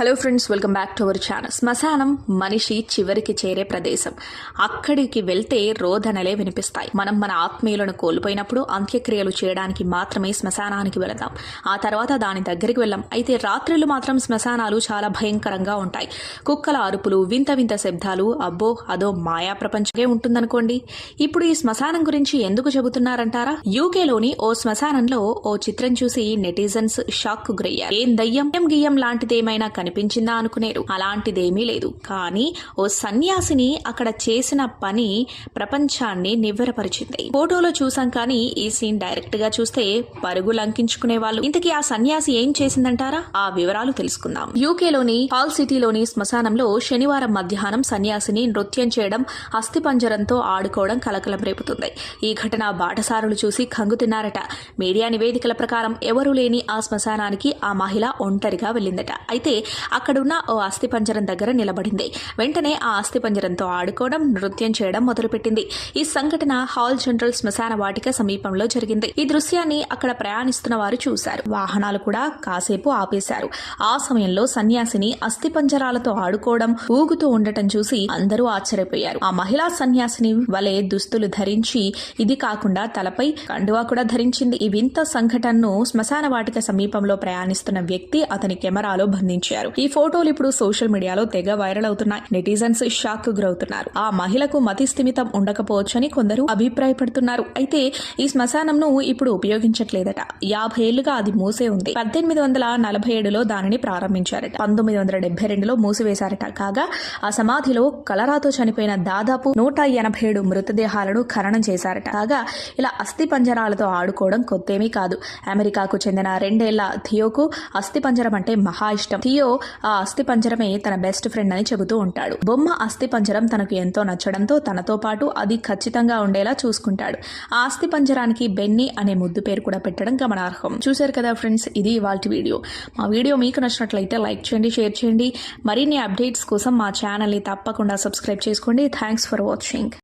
Hello friends welcome back to our channel శ్మశానం మనిషి చివరికి చేరే ప్రదేశం అక్కడికి వెళ్తే రోదనలే వినిపిస్తాయి మనం మన ఆత్మీయులను కోల్పోయినప్పుడు అంత్యక్రియలు చేయడానికి మాత్రమే శ్మశానానికి వెళదాం ఆ తర్వాత దాని దగ్గరికి వెళ్ళాం అయితే రాత్రులు మాత్రం శ్మశానాలు చాలా భయంకరంగా ఉంటాయి కుక్కల అరుపులు వింత వింత శబ్దాలు అబ్బో అదో మాయా ప్రపంచమే ఉంటుందనుకోండి ఇప్పుడు ఈ శ్మశానం గురించి ఎందుకు చెబుతున్నారంటారా యూకేలోని ఓ శ్మశానంలో ఓ చిత్రం చూసి నెటిజన్స్ షాక్ గురయ్యారు ఏం దయ్యం గియ్యం లాంటిదేమైనా కనిపించిందా అనుకునేరు అలాంటిదేమీ లేదు. కానీ ఓ సన్యాసిని అక్కడ చేసిన పని ప్రపంచాన్ని నివ్వెరపరిచింది. ఫోటోలో చూసాం కానీ ఈ సీన్ డైరెక్ట్గా చూస్తే పరుగు లంకించుకునే వాళ్ళు ఇంతకీ ఆ సన్యాసి ఏం చేసిందంటారా? ఆ వివరాలు తెలుసుకుందాం. యూకేలోని హాల్ సిటీలోని శ్మశానంలో శనివారం మధ్యాహ్నం సన్యాసిని నృత్యం చేయడం అస్థిపంజరంతో ఆడుకోవడం కలకలం రేపుతుంది. ఈ ఘటన బాటసారులు చూసి కంగు తిన్నారట. మీడియా నివేదికల ప్రకారం ఎవరూ లేని ఆ శ్మశానానికి ఆ మహిళ ఒంటరిగా వెళ్ళిందట. అయితే అక్కడున్న ఓ అస్థిపంజరం దగ్గర నిలబడింది. వెంటనే ఆ అస్థిపంజరంతో ఆడుకోవడం నృత్యం చేయడం మొదలుపెట్టింది. ఈ సంఘటన హాల్ జనరల్ శ్మశాన వాటిక సమీపంలో జరిగింది. ఈ దృశ్యాన్ని అక్కడ ప్రయాణిస్తున్న వారు చూశారు. వాహనాలు కూడా కాసేపు ఆపేశారు. ఆ సమయంలో సన్యాసిని అస్థిపంజరాలతో ఆడుకోవడం ఊగుతూ ఉండటం చూసి అందరూ ఆశ్చర్యపోయారు. ఆ మహిళా సన్యాసిని వలె దుస్తులు ధరించి ఇది కాకుండా తలపై కండువా కూడా ధరించింది. ఈ వింత సంఘటనను శ్మశాన వాటిక సమీపంలో ప్రయాణిస్తున్న వ్యక్తి అతని కెమెరాలో బంధించారు. ఈ ఫోటోలు ఇప్పుడు సోషల్ మీడియాలో తెగ వైరల్ అవుతున్నాయి. నెటిజన్స్ షాక్ గురవుతున్నారు. ఆ మహిళకు మతి స్థిమితం ఉండకపోవచ్చని కొందరు అభిప్రాయపడుతున్నారు. అయితే ఈ శ్మశానంను ఇప్పుడు ఉపయోగించట్లేదట. యాభై ఏళ్ళుగా అది మూసే ఉంది. పద్దెనిమిది వందల నలభై ఏడులో దానిని ప్రారంభించారట. పంతొమ్మిది వందల డెబ్బై రెండులో మూసివేశారట. కాగా ఆ సమాధిలో కలరాతో చనిపోయిన దాదాపు నూట ఎనభై ఏడు మృతదేహాలను ఖననం చేశారట. కాగా ఇలా అస్థి పంజరాలతో ఆడుకోవడం కొత్తేమీ కాదు. అమెరికాకు చెందిన రెండేళ్ళ థియోకు అస్థి పంజరం అంటే మహా ఇష్టం. థియో ఆ అస్థి పంజరమే తన బెస్ట్ ఫ్రెండ్ అని చెబుతూ ఉంటాడు. బొమ్మ అస్థి పంజరం తనకు ఎంతో నచ్చడంతో తనతో పాటు అది ఖచ్చితంగా ఉండేలా చూసుకుంటాడు. ఆ అస్థి పంజరానికి బెన్నీ అనే ముద్దు పేరు కూడా పెట్టడం గమనార్హం. చూశారు కదా ఫ్రెండ్స్ ఇది ఇవాళ వీడియో. మా వీడియో మీకు నచ్చినట్లయితే లైక్ చేయండి షేర్ చేయండి. మరిన్ని అప్డేట్స్ కోసం మా ఛానల్ని తప్పకుండా సబ్స్క్రైబ్ చేసుకోండి. Thanks for watching